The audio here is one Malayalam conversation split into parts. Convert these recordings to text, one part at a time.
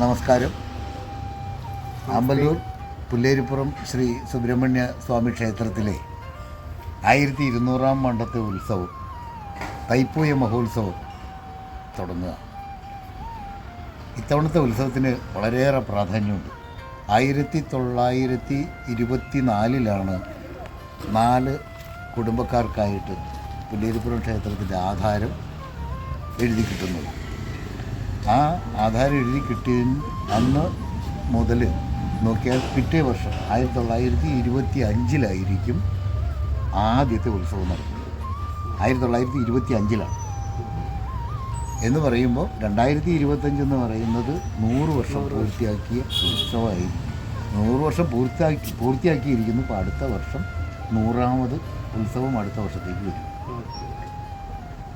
നമസ്കാരം. അമ്പലൂർ പുല്ലേരിപ്പുറം ശ്രീ സുബ്രഹ്മണ്യ സ്വാമി ക്ഷേത്രത്തിലെ ആയിരത്തി ഇരുന്നൂറാം മണ്ഡത്തെ ഉത്സവം തൈപ്പൂയ മഹോത്സവം തുടങ്ങുക. ഇത്തവണത്തെ ഉത്സവത്തിന് വളരെയേറെ പ്രാധാന്യമുണ്ട്. ആയിരത്തി തൊള്ളായിരത്തി ഇരുപത്തി നാലിലാണ് നാല് കുടുംബക്കാർക്കായിട്ട് പുല്ലേരിപ്പുറം ക്ഷേത്രത്തിന്റെ ആധാരം എഴുതി കിട്ടുന്നത്. ആ ആധാരം എഴുതി കിട്ടിയ അന്ന് മുതൽ നോക്കിയാൽ പിറ്റേ വർഷം ആയിരത്തി തൊള്ളായിരത്തി ഇരുപത്തി അഞ്ചിലായിരിക്കും ആദ്യത്തെ ഉത്സവം നടക്കുന്നത്. ആയിരത്തി തൊള്ളായിരത്തി ഇരുപത്തി അഞ്ചിലാണ്. എന്ന് പറയുമ്പോൾ രണ്ടായിരത്തി ഇരുപത്തഞ്ചെന്ന് പറയുന്നത് നൂറ് വർഷം പൂർത്തിയാക്കിയ ഉത്സവമായി. നൂറ് വർഷം പൂർത്തിയാക്കി പൂർത്തിയാക്കിയിരിക്കുന്നു. ഇപ്പോൾ അടുത്ത വർഷം നൂറാമത് ഉത്സവം അടുത്ത വർഷത്തേക്ക് വരും.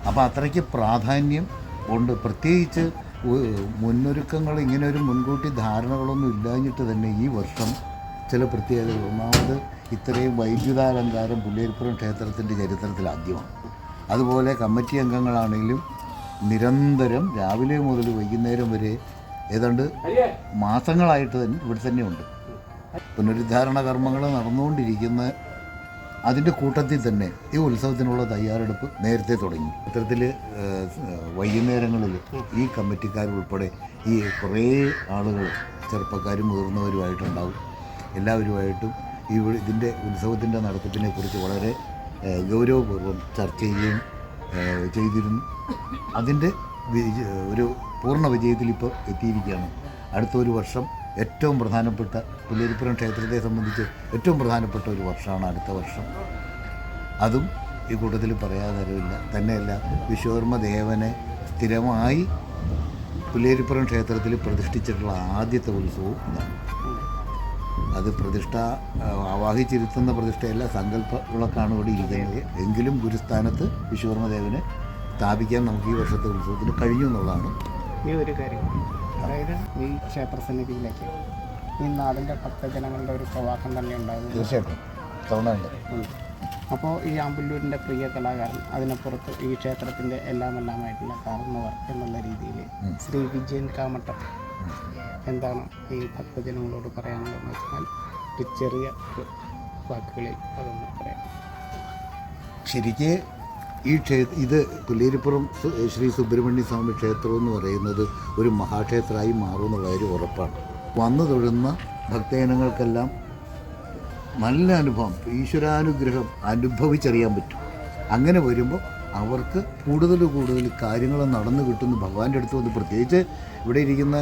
അപ്പോൾ അത്രയ്ക്ക് പ്രാധാന്യം ഉണ്ട്. പ്രത്യേകിച്ച് മുന്നൊരുക്കങ്ങൾ ഇങ്ങനെ ഒരു മുൻകൂട്ടി ധാരണകളൊന്നും ഇല്ലാഞ്ഞിട്ട് തന്നെ ഈ വർഷം ചില പ്രത്യേകതകൾ. ഒന്നാമത് ഇത്രയും വൈദ്യുതാലങ്കാരം പുല്ലേരിപ്പുറം ക്ഷേത്രത്തിന്റെ ചരിത്രത്തിൽ ആദ്യമാണ്. അതുപോലെ കമ്മിറ്റി അംഗങ്ങളാണെങ്കിലും നിരന്തരം രാവിലെ മുതൽ വൈകുന്നേരം വരെ ഏതാണ്ട് മാസങ്ങളായിട്ട് തന്നെ ഇവിടെ തന്നെയുണ്ട്. പുനരുദ്ധാരണ കർമ്മങ്ങൾ നടന്നുകൊണ്ടിരിക്കുന്ന അതിന്റെ കൂട്ടത്തിൽ തന്നെ ഈ ഉത്സവത്തിനുള്ള തയ്യാറെടുപ്പ് നേരത്തെ തുടങ്ങി. ഇത്തരത്തിൽ വൈകുന്നേരങ്ങളിൽ ഈ കമ്മിറ്റിക്കാരുൾപ്പെടെ ഈ കുറേ ആളുകൾ ചെറുപ്പക്കാരും മുതിർന്നവരുമായിട്ടുണ്ടാവും. എല്ലാവരുമായിട്ടും ഈ ഇതിന്റെ ഉത്സവത്തിന്റെ നടത്തിപ്പിനെ കുറിച്ച് വളരെ ഗൗരവപൂർവം ചർച്ച ചെയ്യുകയും ചെയ്തിരുന്നു. അതിന്റെ ഒരു പൂർണ വിജയത്തിൽ ഇപ്പോൾ എത്തിയിരിക്കുകയാണ്. അടുത്തൊരു വർഷം ഏറ്റവും പ്രധാനപ്പെട്ട പുല്ലേരിപ്പുറം ക്ഷേത്രത്തെ സംബന്ധിച്ച് ഏറ്റവും പ്രധാനപ്പെട്ട ഒരു വർഷമാണ് അടുത്ത വർഷം. അതും ഈ കൂട്ടത്തിൽ പറയാതെ തരവില്ല തന്നെയല്ല വിശ്വകർമ്മ ദേവനെ സ്ഥിരമായി പുല്ലേരിപ്പുറം ക്ഷേത്രത്തിൽ പ്രതിഷ്ഠിച്ചിട്ടുള്ള ആദ്യത്തെ ഉത്സവവും ഇതാണ്. അത് പ്രതിഷ്ഠ ആവാഹിച്ചിരുത്തുന്ന പ്രതിഷ്ഠയല്ല സങ്കല്പ വിളക്കാണ് ഇവിടെ ഇരിക്കുന്നത്. എങ്കിലും ഗുരുസ്ഥാനത്ത് വിശ്വകർമ്മദേവനെ സ്ഥാപിക്കാൻ നമുക്ക് ഈ വർഷത്തെ ഉത്സവത്തിന് കഴിഞ്ഞു എന്നുള്ളതാണ് ഈ ഒരു കാര്യം. അതായത് ഈ ക്ഷേത്രസന്നിധിയിലേക്ക് ഈ നാടിന്റെ ഭക്തജനങ്ങളുടെ ഒരു പ്രവാഹം തന്നെ ഉണ്ടാകും തീർച്ചയായിട്ടും. അപ്പോൾ ഈ ആമ്പല്ലൂരിന്റെ പ്രിയ കലാകാരൻ അതിനപ്പുറത്ത് ഈ ക്ഷേത്രത്തിന്റെ എല്ലാം എല്ലാമായിട്ടുള്ള കാരണവർ എന്നുള്ള രീതിയിൽ ശ്രീ വിജയൻ കാമട്ടം. എന്താണ് ഈ ഭക്തജനങ്ങളോട് പറയാനുള്ളതെന്ന് വെച്ചാൽ ഒരു ചെറിയ വാക്കുകളിൽ അതൊന്ന് പറയാം. ശരിക്ക് ഈ ക്ഷേ ഇത് പുല്ലേരിപ്പുറം ശ്രീ സുബ്രഹ്മണ്യ സ്വാമി ക്ഷേത്രം എന്ന് പറയുന്നത് ഒരു മഹാക്ഷേത്രമായി മാറുമെന്നുള്ള ഒരു ഉറപ്പാണ്. വന്നു തൊഴുന്ന ഭക്തജനങ്ങൾക്കെല്ലാം നല്ല അനുഭവം ഈശ്വരാനുഗ്രഹം അനുഭവിച്ചറിയാൻ പറ്റും. അങ്ങനെ വരുമ്പോൾ അവർക്ക് കൂടുതൽ കൂടുതൽ കാര്യങ്ങൾ നടന്നു കിട്ടുന്നു. ഭഗവാന്റെ അടുത്ത് വന്ന് പ്രത്യേകിച്ച് ഇവിടെ ഇരിക്കുന്ന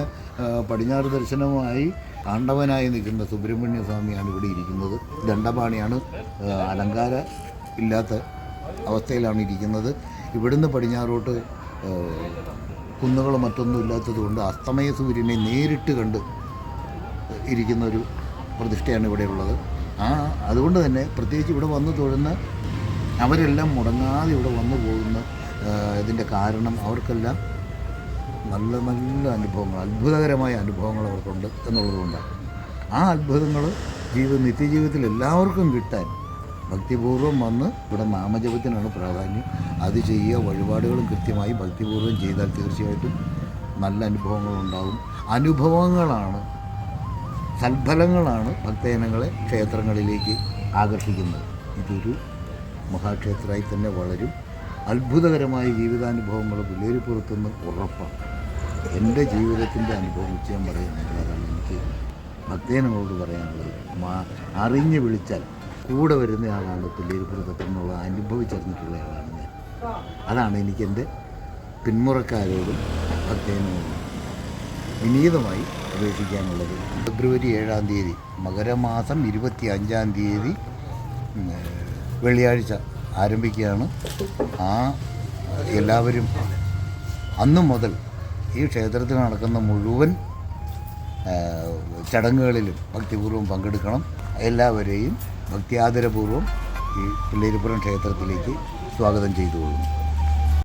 പടിഞ്ഞാറ് ദർശനമായി ആണ്ടവനായി നിൽക്കുന്ന സുബ്രഹ്മണ്യ സ്വാമിയാണ് ഇവിടെ ഇരിക്കുന്നത്. ദണ്ഡപാണിയാണ് അലങ്കാര ഇല്ലാത്ത അവസ്ഥയിലാണ് ഇരിക്കുന്നത്. ഇവിടുന്ന് പടിഞ്ഞാറോട്ട് ആ, കുന്നുകൾ മറ്റൊന്നും ഇല്ലാത്തത് കൊണ്ട് അസ്തമയ സൂര്യനെ നേരിട്ട് കണ്ട് ഇരിക്കുന്ന ഒരു പ്രതിഷ്ഠയാണ് ഇവിടെയുള്ളത് ആ അതുകൊണ്ട് തന്നെ പ്രത്യേകിച്ച് ഇവിടെ വന്നു തൊഴുന്ന അവരെല്ലാം മുടങ്ങാതെ ഇവിടെ വന്നു പോകുന്ന ഇതിന്റെ കാരണം അവർക്കെല്ലാം നല്ല നല്ല അനുഭവങ്ങൾ അത്ഭുതകരമായ അനുഭവങ്ങൾ അവർക്കുണ്ട് എന്നുള്ളതുകൊണ്ടാണ് ആ അത്ഭുതങ്ങൾ ജീവിത നിത്യജീവിതത്തിൽ എല്ലാവർക്കും കിട്ടാൻ ഭക്തിപൂർവം വന്ന് ഇവിടെ നാമജപത്തിനാണ് പ്രാധാന്യം. അത് ചെയ്യുക വഴിപാടുകളും കൃത്യമായി ഭക്തിപൂർവം ചെയ്താൽ തീർച്ചയായിട്ടും നല്ല അനുഭവങ്ങളുണ്ടാകും അനുഭവങ്ങളാണ് സൽഫലങ്ങളാണ് ഭക്തജനങ്ങളെ ക്ഷേത്രങ്ങളിലേക്ക് ആകർഷിക്കുന്നത്. ഇതൊരു മഹാക്ഷേത്രമായി തന്നെ വളരും. അത്ഭുതകരമായ ജീവിതാനുഭവങ്ങൾ പുല്ലേരിപ്പുറത്തുനിന്ന് ഉറപ്പാണ്. എന്റെ ജീവിതത്തിന്റെ അനുഭവം ഞാൻ പറയുന്നത് അതാണ് എനിക്ക് ഭക്തജനങ്ങളോട് പറയാനുള്ളത്. അറിഞ്ഞ് വിളിച്ചാൽ കൂടെ വരുന്ന ആളാണ് എന്നുള്ളത് അനുഭവിച്ചറിഞ്ഞിട്ടുള്ള ആളാണ് ഞാൻ. അതാണ് എനിക്കെന്റെ പിന്മുറക്കാരോടും അദ്ദേഹം വിനീതമായി അപേക്ഷിക്കാനുള്ളത്. ഫെബ്രുവരി ഏഴാം തീയതി മകരമാസം ഇരുപത്തി അഞ്ചാം തീയതി വെള്ളിയാഴ്ച ആരംഭിക്കുകയാണ്. ആ എല്ലാവരും അന്നു മുതൽ ഈ ക്ഷേത്രത്തിൽ നടക്കുന്ന മുഴുവൻ ചടങ്ങുകളിലും ഭക്തിപൂർവം പങ്കെടുക്കണം. എല്ലാവരെയും ഭക്തിയാദരപൂർവം ഈ പിള്ളേരിപ്പുറം ക്ഷേത്രത്തിലേക്ക് സ്വാഗതം ചെയ്തുകൊള്ളുന്നു.